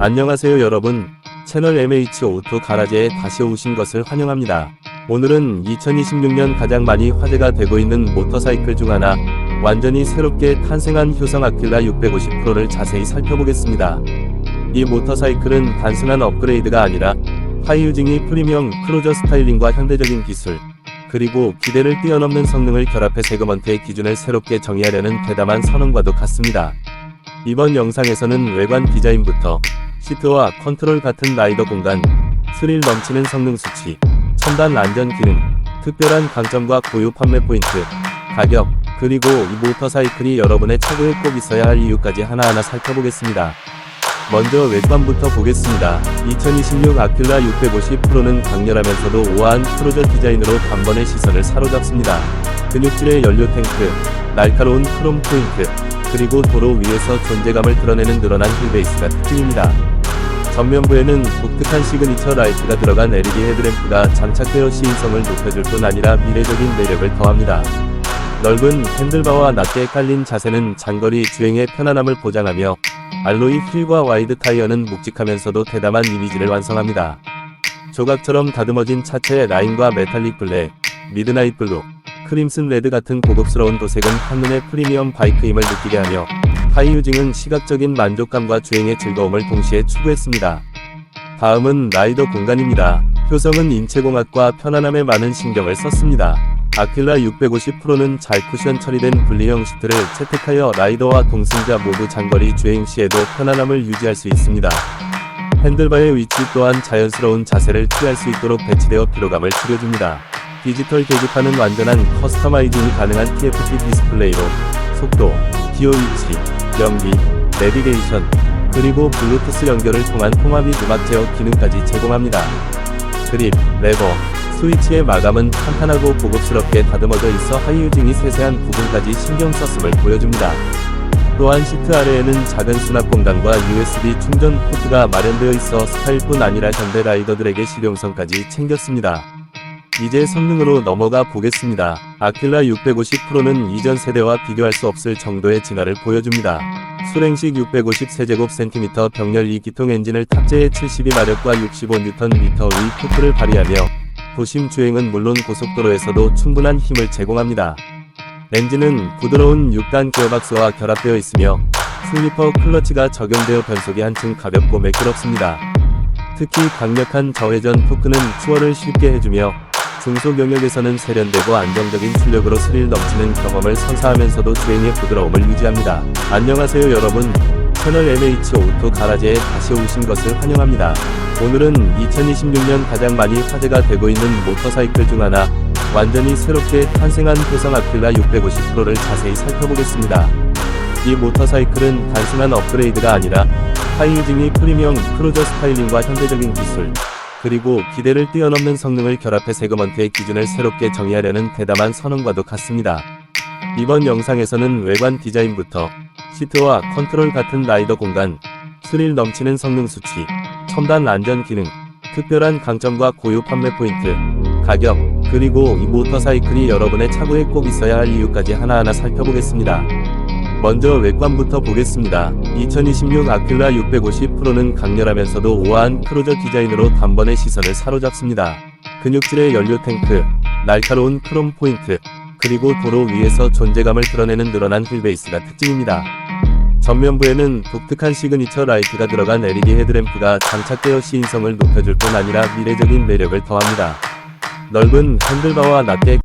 안녕하세요 여러분. 채널 MH 오토 가라지에 다시 오신 것을 환영합니다. 오늘은 2026년 가장 많이 화제가 되고 있는 모터사이클 중 하나, 완전히 새롭게 탄생한 효성 아킬라 650프로를 자세히 살펴보겠습니다. 이 모터사이클은 단순한 업그레이드가 아니라 하이유징이 프리미엄 크루저 스타일링과 현대적인 기술, 그리고 기대를 뛰어넘는 성능을 결합해 세그먼트의 기준을 새롭게 정의하려는 대담한 선언과도 같습니다. 이번 영상에서는 외관 디자인부터 시트와 컨트롤 같은 라이더 공간, 스릴 넘치는 성능 수치, 첨단 안전 기능, 특별한 강점과 고유 판매 포인트, 가격, 그리고 이 모터사이클이 여러분의 차고에 꼭 있어야 할 이유까지 하나하나 살펴보겠습니다. 먼저 외관부터 보겠습니다. 2026 아킬라 650 프로는 강렬하면서도 우아한 크루저 디자인으로 단번에 시선을 사로잡습니다. 근육질의 연료 탱크, 날카로운 크롬 포인트, 그리고 도로 위에서 존재감을 드러내는 늘어난 휠베이스가 특징입니다. 전면부에는 독특한 시그니처 라이트가 들어간 LED 헤드램프가 장착되어 시인성을 높여줄 뿐 아니라 미래적인 매력을 더합니다. 넓은 핸들바와 낮게 깔린 자세는 장거리 주행의 편안함을 보장하며 알로이 휠과 와이드 타이어는 묵직하면서도 대담한 이미지를 완성합니다. 조각처럼 다듬어진 차체의 라인과 메탈릭 블랙, 미드나잇 블루, 크림슨 레드 같은 고급스러운 도색은 한눈에 프리미엄 바이크임을 느끼게 하며 하이유징은 시각적인 만족감과 주행의 즐거움을 동시에 추구했습니다. 다음은 라이더 공간입니다. 효성은 인체공학과 편안함에 많은 신경을 썼습니다. 아킬라 650 프로는 잘 쿠션 처리된 분리형 시트를 채택하여 라이더와 동승자 모두 장거리 주행 시에도 편안함을 유지할 수 있습니다. 핸들바의 위치 또한 자연스러운 자세를 취할 수 있도록 배치되어 피로감을 줄여줍니다. 디지털 계기판은 완전한 커스터마이징이 가능한 TFT 디스플레이로 속도, 기어 위치, 연비, 내비게이션, 그리고 블루투스 연결을 통한 통합 및 음악 제어 기능까지 제공합니다. 그립, 레버, 스위치의 마감은 탄탄하고 고급스럽게 다듬어져 있어 하이유징이 세세한 부분까지 신경 썼음을 보여줍니다. 또한 시트 아래에는 작은 수납 공간과 USB 충전 포트가 마련되어 있어 스타일뿐 아니라 현대 라이더들에게 실용성까지 챙겼습니다. 이제 성능으로 넘어가 보겠습니다. 아킬라 650 프로는 이전 세대와 비교할 수 없을 정도의 진화를 보여줍니다. 수랭식 650 세제곱센티미터 병렬 2기통 엔진을 탑재해 72마력과 65Nm 위 토크를 발휘하며 도심 주행은 물론 고속도로에서도 충분한 힘을 제공합니다. 엔진은 부드러운 6단 기어박스와 결합되어 있으며 슬리퍼 클러치가 적용되어 변속이 한층 가볍고 매끄럽습니다. 특히 강력한 저회전 토크는 추월을 쉽게 해주며 중속 영역에서는 세련되고 안정적인 출력으로 스릴 넘치는 경험을 선사하면서도 주행의 부드러움을 유지합니다. 안녕하세요 여러분. 채널 MH 오토 가라지에 다시 오신 것을 환영합니다. 오늘은 2026년 가장 많이 화제가 되고 있는 모터사이클 중 하나, 완전히 새롭게 탄생한 효성 아킬라 650프로를 자세히 살펴보겠습니다. 이 모터사이클은 단순한 업그레이드가 아니라 하이유징이 프리미엄 크루저 스타일링과 현대적인 기술, 그리고 기대를 뛰어넘는 성능을 결합해 세그먼트의 기준을 새롭게 정의하려는 대담한 선언과도 같습니다. 이번 영상에서는 외관 디자인부터 시트와 컨트롤 같은 라이더 공간, 스릴 넘치는 성능 수치, 첨단 안전 기능, 특별한 강점과 고유 판매 포인트, 가격, 그리고 이 모터사이클이 여러분의 차고에 꼭 있어야 할 이유까지 하나하나 살펴보겠습니다. 먼저 외관부터 보겠습니다. 2026 아킬라 650 프로는 강렬하면서도 우아한 크루저 디자인으로 단번에 시선을 사로잡습니다. 근육질의 연료 탱크, 날카로운 크롬 포인트, 그리고 도로 위에서 존재감을 드러내는 늘어난 휠베이스가 특징입니다. 전면부에는 독특한 시그니처 라이트가 들어간 LED 헤드램프가 장착되어 시인성을 높여줄 뿐 아니라 미래적인 매력을 더합니다. 넓은 핸들바와 낮게